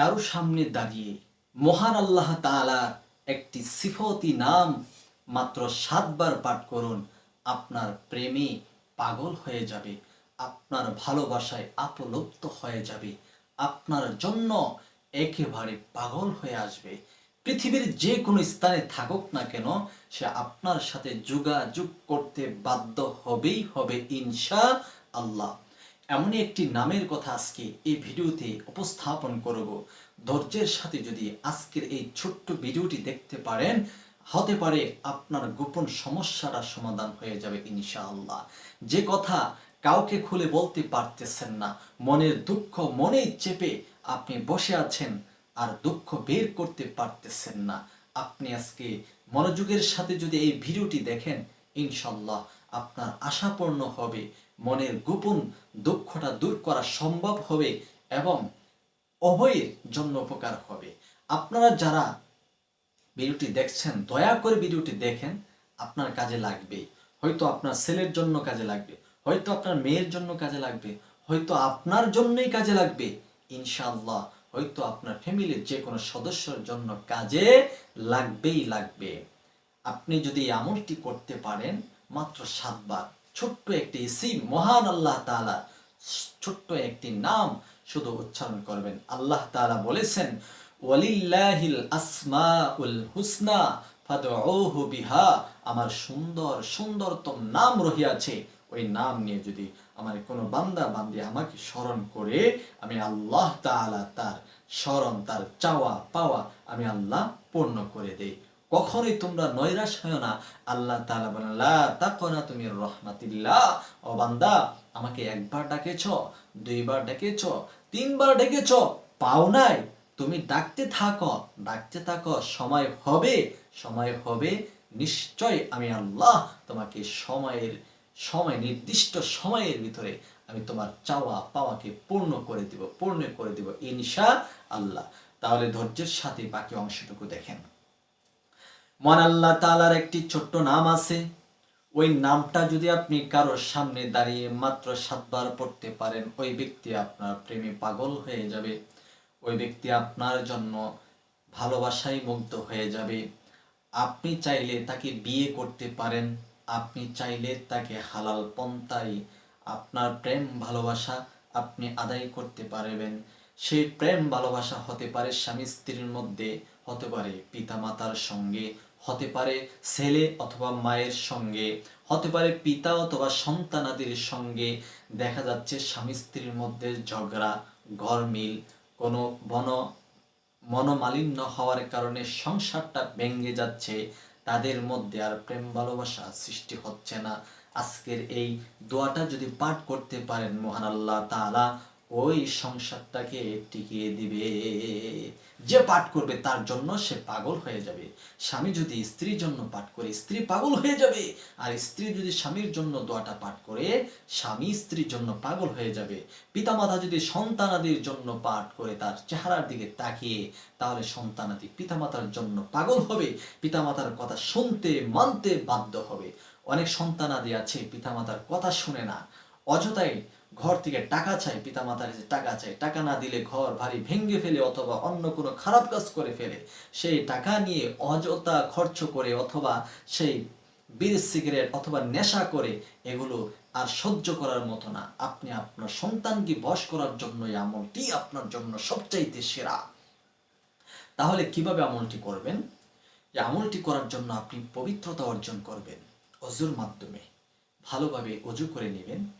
কারও সামনে দাঁড়িয়ে মহান আল্লাহ তাআলার একটি সিফতি নাম মাত্র সাতবার পাঠ করুন, আপনার প্রেমে পাগল হয়ে যাবে, আপনার ভালোবাসায় আপলুপ্ত হয়ে যাবে, আপনার জন্য একেবারে পাগল হয়ে আসবে। পৃথিবীর যে কোনো স্থানে থাকুক না কেন, সে আপনার সাথে যোগাযোগ করতে বাধ্য হবেই হবে ইনশা আল্লাহ এমনই একটি নামের কথা আজকে এই ভিডিওতে উপস্থাপন করব। ধৈর্যের সাথে যদি আজকের এই ছোট্ট ভিডিওটি দেখতে পারেন, হতে পারে আপনার গোপন সমস্যাটা সমাধান হয়ে যাবে ইনশাআল্লাহ। যে কথা কাউকে খুলে বলতে পারতেছেন না, মনের দুঃখ মনেই চেপে আপনি বসে আছেন আর দুঃখ বের করতে পারতেছেন না। আপনি আজকে মনোযোগের সাথে যদি এই ভিডিওটি দেখেন ইনশাল্লাহ আপনার আশাপূর্ণ হবে। মনের গোপন দুঃখটা দূর করা সম্ভব হবে এবং উভয়ের জন্য উপকার হবে। আপনারা যারা ভিডিওটি দেখছেন, দয়া করে ভিডিওটি দেখেন, আপনার কাজে লাগবে। হয়তো আপনার ছেলের জন্য কাজে লাগবে, হয়তো আপনার মেয়ের জন্য কাজে লাগবে, হয়তো আপনার জন্যই কাজে লাগবে, ইনশাআল্লাহ হয়তো আপনার ফ্যামিলির যে কোনো সদস্যর জন্য কাজে লাগবেই লাগবে। আপনি যদি আমলটি করতে পারেন, মাত্র সাতবার ছোট্ট একটি ইসিম, মহান আল্লাহ তাআলা, ছোট্ট একটি নাম শুধু উচ্চারণ করবেন। আল্লাহ তালা বলেছেন, ওয়ালিল্লাহিল আসমাউল হুসনা, ফাদউহু বিহা। আমার সুন্দর, সুন্দরতম নাম রহিয়াছে। ওই নাম নিয়ে যদি আমার কোনো বান্দা, বান্দি আমাকে স্মরণ করে, আমি আল্লাহ তাআলা তার স্মরণ, তার চাওয়া, পাওয়া আমি আল্লাহ পূর্ণ করে দেই। কখনোই তোমরা নৈরাশ হয় না। আল্লাহ তাআলা বলেন তাকনা তুমি রহমাতিল্লাহ। ও বান্দা, আমাকে একবার ডাকেছ, দুইবার ডেকেছ, তিনবার ডেকেছ, পাও নাই। তুমি ডাকতে থাকো ডাকতে থাকো, সময় হবে সময় হবে, নিশ্চয় আমি আল্লাহ তোমাকে সময়ের, সময়, নির্দিষ্ট সময়ের ভিতরে আমি তোমার চাওয়া, পাওয়াকে পূর্ণ করে দিব, পূর্ণ করে দিব ইনশা আল্লাহ। তাহলে ধৈর্যের সাথে বাকি অংশটুকু দেখেন। মন আল্লাহ তালার একটি ছোট্ট নাম আছে। ওই নামটা যদি আপনি কারোর সামনে দাঁড়িয়ে মাত্র সাতবার পড়তে পারেন, ওই ব্যক্তি আপনার প্রেমে পাগল হয়ে যাবে। ওই ব্যক্তি আপনার জন্য ভালোবাসায় মুগ্ধ হয়ে যাবে। আপনি চাইলে তাকে বিয়ে করতে পারেন, আপনি চাইলে তাকে হালাল পন্থায় আপনার প্রেম ভালোবাসা আপনি আদায় করতে পারবেন। সেই প্রেম ভালোবাসা হতে পারে স্বামী স্ত্রীর মধ্যে, হতে পারে পিতামাতার সঙ্গে হতে পারে ছেলে অথবা মায়ের সঙ্গে, হতে পারে পিতা অথবা সন্তানাদির সঙ্গে। দেখা যাচ্ছে স্বামী স্ত্রীর মধ্যে ঝগড়া, গরমিল, কোনো বন, মনোমালিন্য হওয়ার কারণে সংসারটা ভেঙে যাচ্ছে। তাদের মধ্যে আর প্রেম ভালোবাসা সৃষ্টি হচ্ছে না। আজকের এই দোয়াটা যদি পাঠ করতে পারেন মহান আল্লাহ তাআলা ওই সংসারটাকে টিকিয়ে দিবে। যে পাঠ করবে তার জন্য সে পাগল হয়ে যাবে। স্বামী যদি স্ত্রীর জন্য পাঠ করে, স্ত্রী পাগল হয়ে যাবে। আর স্ত্রী যদি স্বামীর জন্য দোয়াটা পাঠ করে, স্বামী স্ত্রীর জন্য পাগল হয়ে যাবে। পিতামাতা যদি সন্তানাদির জন্য পাঠ করে তার চেহারার দিকে তাকিয়ে, তাহলে সন্তানাদি পিতামাতার জন্য পাগল হবে। পিতামাতার কথা শুনতে, মানতে বাধ্য হবে। অনেক সন্তানাদি আছে, পিতামাতার কথা শুনে না। অযথাই ঘর থেকে টাকা চাই, পিতামাতার কাছে টাকা চাই, টাকা না দিলে ঘর ভারী ভেঙে ফেলে অথবা অন্য কোনো খারাপ কাজ করে ফেলে, সেই টাকা নিয়ে অযথা খরচ করে অথবা সেই বিড়ি, সিগারেট অথবা নেশা করে, এগুলো আর সহ্য করার মতো না। আপনি আপনার সন্তানকে বশ করার জন্য এই আমলটি আপনার জন্য সবচাইতে সেরা। তাহলে কীভাবে আমলটি করবেন? যে আমলটি করার জন্য আপনি পবিত্রতা অর্জন করবেন, অজুর মাধ্যমে। ভালোভাবে অজু করে নেবেন।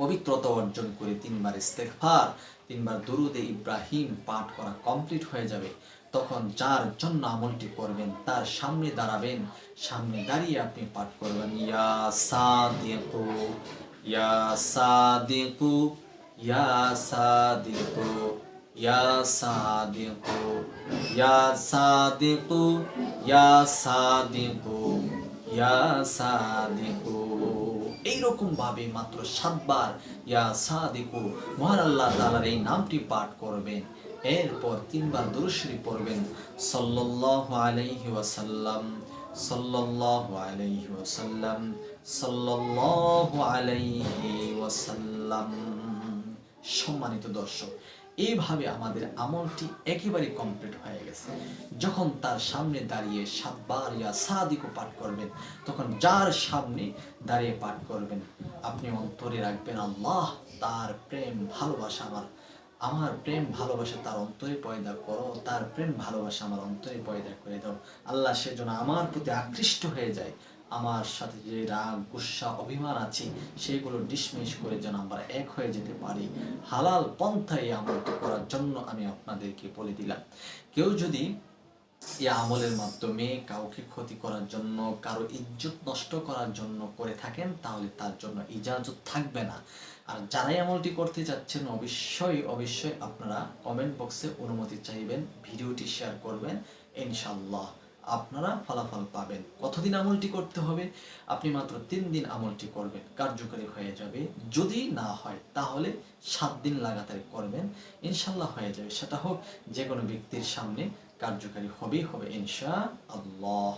পবিত্রতা অর্জন করে তিনবার ইস্তেগফার, তিনবার দুরুদে ইব্রাহিম পাঠ করা কমপ্লিট হয়ে যাবে। তখন যার জন্য আমলটি করবেন, তার সামনে দাঁড়াবেন। সামনে দাঁড়িয়ে আপনি পাঠ করবেন, ইয়া সাদিকু ইয়া সাদিকু ইয়া সাদিকু ইয়া সাদিকু ইয়া সাদিকু ইয়া সাদিকু ইয়া সাদিকু। এইরকম ভাবে মাত্র সাতবার ইয়া সাদিকু, মহান আল্লাহ তাআলার এই নামটি পাঠ করবেন। এরপর তিনবার দুরুশরী পড়বেন। সাল্লাল্লাহু আলাইহি ওয়াসাল্লাম, সাল্লাল্লাহু আলাইহি ওয়াসাল্লাম, সাল্লাল্লাহু আলাইহি ওয়াসাল্লাম। সম্মানিত দর্শক এইভাবে আমাদের আমলটি একেবারে কমপ্লিট হয়ে গেছে। যখন তার সামনে দাঁড়িয়ে সাতবার ইয়া সাদিকও পাঠ করবেন, তখন যার সামনে দাঁড়িয়ে পাঠ করবেন, আপনি অন্তরে রাখবেন, আল্লাহ, তার প্রেম ভালোবাসা আমার। আমার প্রেম ভালোবাসা তার অন্তরে পয়দা করো, তার প্রেম ভালোবাসা আমার অন্তরে পয়দা করে দাও। আল্লাহ সেজন্য আমার প্রতি আকৃষ্ট হয়ে যায় আমার সাথে যে রাগ, গুসা, অভিমান আছে, সেগুলো ডিসমিস করে যেন আমরা এক হয়ে যেতে পারি। হালাল পন্থায় আমলটি করার জন্য আমি আপনাদেরকে বলে দিলাম। কেউ যদি এই আমলের মাধ্যমে কাউকে ক্ষতি করার জন্য, কারও ইজ্জত নষ্ট করার জন্য করে থাকেন, তাহলে তার জন্য ইজাজত থাকবে না। আর যারাই আমলটি করতে যাচ্ছেন, অবশ্যই অবশ্যই আপনারা কমেন্ট বক্সে অনুমতি চাইবেন, ভিডিওটি শেয়ার করবেন ইনশাল্লাহ আপনারা ফলাফল পাবেন। কতদিন আমলটি করতে হবে? আপনি মাত্র তিন দিন আমলটি করবেন, কার্যকরী হয়ে যাবে। যদি না হয়, তাহলে সাত দিন লাগাতার করবেন ইনশাল্লাহ হয়ে যাবে। সেটা হোক যে কোনো ব্যক্তির সামনে কার্যকারী হবেই হবে ইনশা আল্লাহ